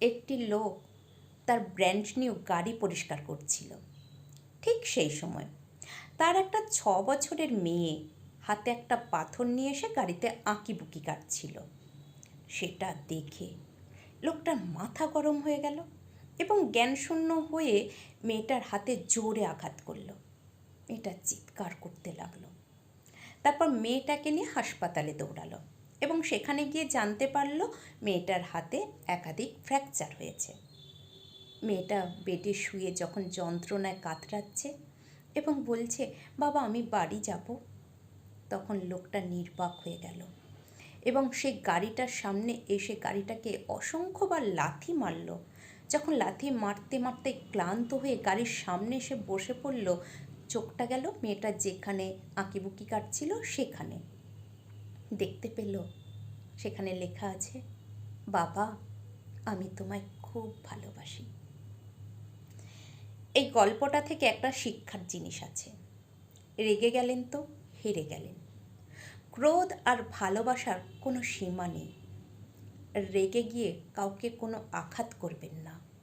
একটি লোক তার ব্র্যান্ড নিউ গাড়ি পরিষ্কার করছিল। ঠিক সেই সময় তার একটা ছ বছরের মেয়ে হাতে একটা পাথর নিয়ে এসে গাড়িতে আঁকিবুকি কাটছিল। সেটা দেখে লোকটার মাথা গরম হয়ে গেল এবং জ্ঞানশূন্য হয়ে মেয়েটার হাতে জোরে আঘাত করল। মেয়েটা চিৎকার করতে লাগল। তারপর মেয়েটাকে নিয়ে হাসপাতালে দৌড়ালো। এবং সেখানে গিয়ে জানতে পারল মেয়েটার হাতে একাধিক ফ্র্যাকচার হয়েছে। মেয়েটা বেডে শুয়ে যখন যন্ত্রণায় কাতরাচ্ছে এবং বলছে, বাবা, আমি বাড়ি যাব। তখন লোকটা নির্বাক হয়ে গেল এবং সে গাড়িটার সামনে এসে গাড়িটাকে অসংখ্যবার লাথি মারল। যখন লাথি মারতে মারতে ক্লান্ত হয়ে গাড়ির সামনে এসে বসে পড়ল, চোখটা গেল মেয়েটা যেখানে আঁকিবুকি কাটছিল সেখানে। দেখতে পেল। সেখানে লেখা আছে, বাবা, আমি তোমায় খুব ভালোবাসি। এই গল্পটা থেকে একটা শিক্ষার জিনিস আছে। রেগে গেলেন তো, হেরে গেলেন। ক্রোধ আর ভালোবাসার কোনো সীমা নেই। রেগে গিয়ে কাউকে কোনো আঘাত করবেন না।